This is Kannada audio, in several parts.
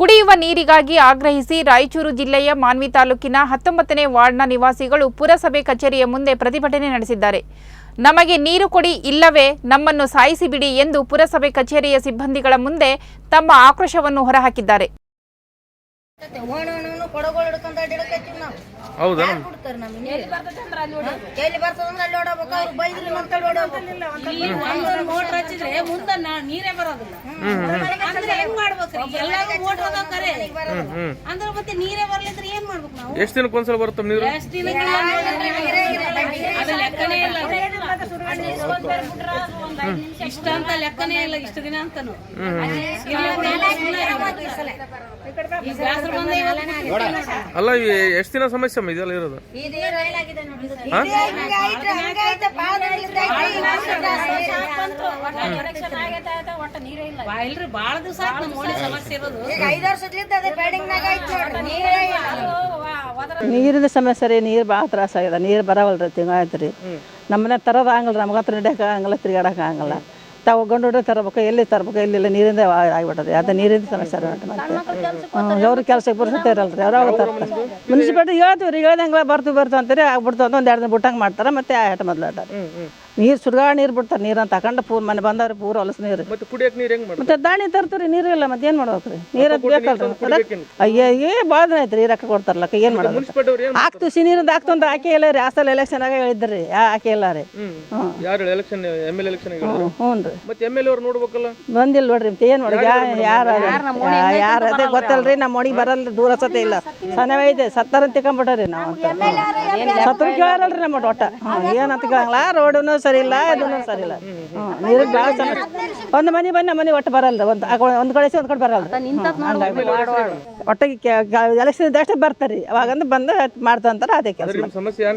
ಕುಡಿಯುವ ನೀರಿಗಾಗಿ ಆಗ್ರಹಿಸಿ ರಾಯಚೂರು ಜಿಲ್ಲೆಯ ಮಾನ್ವಿ ತಾಲೂಕಿನ ಹತ್ತೊಂಬತ್ತನೇ ವಾರ್ಡ್ನ ನಿವಾಸಿಗಳು ಪುರಸಭೆ ಕಚೇರಿಯ ಮುಂದೆ ಪ್ರತಿಭಟನೆ ನಡೆಸಿದ್ದಾರೆ. ನಮಗೆ ನೀರು ಕೊಡಿ, ಇಲ್ಲವೇ ನಮ್ಮನ್ನು ಸಾಯಿಸಿಬಿಡಿ ಎಂದು ಪುರಸಭೆ ಕಚೇರಿಯ ಸಿಬ್ಬಂದಿಗಳ ಮುಂದೆ ತಮ್ಮ ಆಕ್ರೋಶವನ್ನು ಹೊರಹಾಕಿದ್ದಾರೆ. ಕೊಡಗೋಳು ಹಿಡ್ಕೊಂಡ್ ಅಡ್ಡಾಡಕತ್ತೀವಿ ನಾವು. ಹೌದಾ? ಯಾರ್ ಬಿಡ್ತಾರ್ ನಮ್ಗೆ? ನೀರು? ಎಲ್ಲಿ ಬರ್ತದಂದ್ರೆ ಅಲ್ಲಿ ಓಡಬೇಕು ಅವ್ರು ಬೈದ್ರು ಅಂತ ಓಡಬೇಕು ಮೋಟರ್ ಹಚ್ಚಿದ್ರೆ ಮುಂದ ನಾ- ನೀರೇ ಬರೋದಿಲ್ಲ. ಅಂದ್ರೆ ಹೆಂಗ್ ಮಾಡ್ಬೇಕ್ರಿ ಎಲ್ಲಾರು ಮೋಟರ್ ಅದಾವ ಕರೆ. ಅಂದ್ರೆ ಮತ್ತೆ ನೀರೇ ಬರ್ಲಿದ್ರೆ ಏನ್ ಮಾಡ್ಬೇಕು ನಾವು? ಎಷ್ಟು ದಿನಕ್ಕೆ ಒಂದ್ಸಲ ಬರುತ್ತೆ ನೀರು? ಎಷ್ಟ್ ಇಷ್ಟ ಅಂತ ಲೆಕ್ಕನೇ ಇಲ್ಲ ಇಷ್ಟು ದಿನ ಅಂತನು. ಅಲ್ಲ ಎಷ್ಟು ದಿನ ಸಮಸ್ಯೆ ಇದೆಲ್ಲ ಇರೋದು? ಇಲ್ರಿ ಬಾಳ ದಿವಸ ಸಮಸ್ಯೆ ಇರೋದು. ಈಗ ಐದು ವರ್ಷದ್ಲಿಂದ ಅದೇ ಬೆಳ್ಳಿಂಗ್ನಾಗ ಐತೆ ನೋಡ್ರಿ ನೀರೇ ಇಲ್ಲ. ನೀರಿನ ಸಮಸ್ಯೆ ರೀ ನೀರು ಭಾಳ ತ್ರಾಸ ಆಗ್ಯದ. ನೀರು ಬರವಲ್ರಿ ರೀ ತಿಂಗಾಯ್ತು ರೀ ನಮ್ಮನೆ ತರೋದು ಆಗಲ್ಲ ನಮ್ಗೆ ಹತ್ರ ನಡೆಯೋಕೆ ಆಗಲ್ಲ ತಿರ್ಗಾಡಕ್ಕೆ ಆಗಲ್ಲ ತಾವು ಗಂಡು ಹುಡುಗ ತರಬೇಕು ಎಲ್ಲಿ ತರಬೇಕು ಎಲ್ಲಿಲ್ಲ ನೀರಿಂದ ಆಗಿಬಿಟ್ಟದೆ ಅದು ನೀರಿನ ಸಮಸ್ಯೆ ಮತ್ತೆ. ಅವ್ರ ಕೆಲಸಕ್ಕೆ ಬರ್ಸುತ್ತೆ ಇರಲ್ಲ ರೀ ಅವ್ರು ತರ್ತಾರೆ. ಮುನ್ಸಿಪಾಲ್ಟಿ ಹೇಳ್ತೀವಿ ರೀ ಹೇಳ್ದಂಗೆ ಬರ್ತೀವಿ ಬರ್ತೀವಿ ಅಂತಾರೆ ಆಗ್ಬಿಡ್ತು ಅಂತ ಒಂದು ಎರಡು ದಿನ ಬಿಟ್ಟಂಗೆ ಮಾಡ್ತಾರೆ ಮತ್ತೆ ಆ ಹೆಟ್ ಮೊದಲು ನೀರು ಸುಡ್ಗಾ ನೀರು ಬಿಡ್ತಾರೆ ನೀರನ್ನು ತಗೊಂಡು ಪೂರ್ ಮನೆ ಬಂದವ್ರಿ ಪೂರ ಹೊಲಸು ನೀರು. ಮತ್ತೆ ಕುಡಿಯಕ್ಕೆ ನೀರು ಹೆಂಗ್ ಮಾಡ್ತಾರೆ? ಮತ್ತೆ ದಾಣಿ ತರ್ತೀರಿ ನೀರು ಇಲ್ಲ ಮತ್ತೆ ಏನು ಮಾಡ್ಬೇಕು ರೀ ನೀರು ಬೇಕಲ್ರಿ? ಅಯ್ಯೋ ಏ ಭಾಳ ದಿನ ಆಯ್ತು ರೀ ರೊಕ್ಕ ಕೊಡ್ತಾರಲ್ಲ ಏನು ಮಾಡೋದು? ಹಾಕ್ತು ಸಿ ನೀರಿಂದ ಹಾಕ್ತು ಅಂತ ಆಕೆ ಇಲ್ಲ ರೀ ಆ ಸಲ ಎಲೆಕ್ಷನ್ ಆಗ ಹೇಳಿದ್ರಿ ಯಾ ಆಕೆ ಇಲ್ಲ ರೀ. ಹ್ಞೂ ಯಾರು ಎಲೆಕ್ಷನ್ ಎಂ ಎಲ್ ಎಲೆಕ್ಷನ್ ಹ್ಞೂ ರೀ ಮತ್ತೆ ಎಂ ಎಲ್ ಅವ್ರು ನೋಡ್ಬೇಕಲ್ಲ? ಬಂದಿಲ್ಲ ನೋಡ್ರಿ ಮತ್ತೆ ಏನು ನೋಡಿ ಯಾರು ಯಾರು ಅದೇ ಗೊತ್ತಲ್ರಿ ನಮ್ಮ ಮನೆಗೆ ಬರಲ್ಲ ದೂರ ಸತೆ ಇಲ್ಲ. ಸನವೇ ಇದೆ ಸತ್ತಾರ ತಿಳ್ಕೊಂಬಿಟ್ಟಾರಿ ನಾವು ಸತ್ರ ರೀ ನಮ್ಮ ಒಟ್ಟ. ಏನಂತ ಕೇಳಂಗಿಲ್ಲ ರೋಡೂ ಸರಿ ಇಲ್ಲ ಇದೂ ಸರಿ ಇಲ್ಲ. ನೀರು ನೀರಿಗೆ ಭಾಳ ಸಮಸ್ಯೆ ಒಂದು ಮನೆ ಬಂದು ನಮ್ಮ ಮನೆ ಒಟ್ಟು ಬರಲ್ಲ ಒಂದು ಒಂದು ಕಡೆ ಒಂದು ಕಡೆ ಬರಲ್ಲ ಒಟ್ಟಿಗೆ ಎಲೆಕ್ಷನ್ ಅಷ್ಟೇ ಬರ್ತಾರೆ. ಅವಾಗಂದು ಬಂದು ಮಾಡ್ತಂತಾರೆ ಅದೇ ಕೆಲಸ. ಸಮಸ್ಯೆ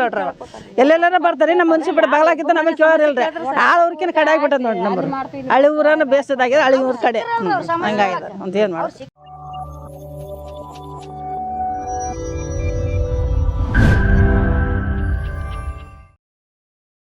ನೋಡ್ರಿ ಅವ. ಎಲ್ಲೆಲ್ಲಾರ ಬರ್ತಾರೆ ನಮ್ಮ ಮುನ್ಸಿಪಲ್ ಬಾಗ್ಲಾಕಿತ್ತ ನಮಗೆ ಕೇಳೋರಿಲ್ರಿ ಆ ಊರ್ಕಿನ ಕಡೆ ಆಗ್ಬಿಟ್ಟದ ನೋಡಿ ನಮ್ಮ ಹಳ್ಳಿ ಊರನ್ನ ಬೇಸದಾಗಿದೆ ಹಳ್ಳಿ ಊರ ಕಡೆ. ಹಂಗಾಗಿದೆ. ಅಂತ ಏನು ಮಾಡಿ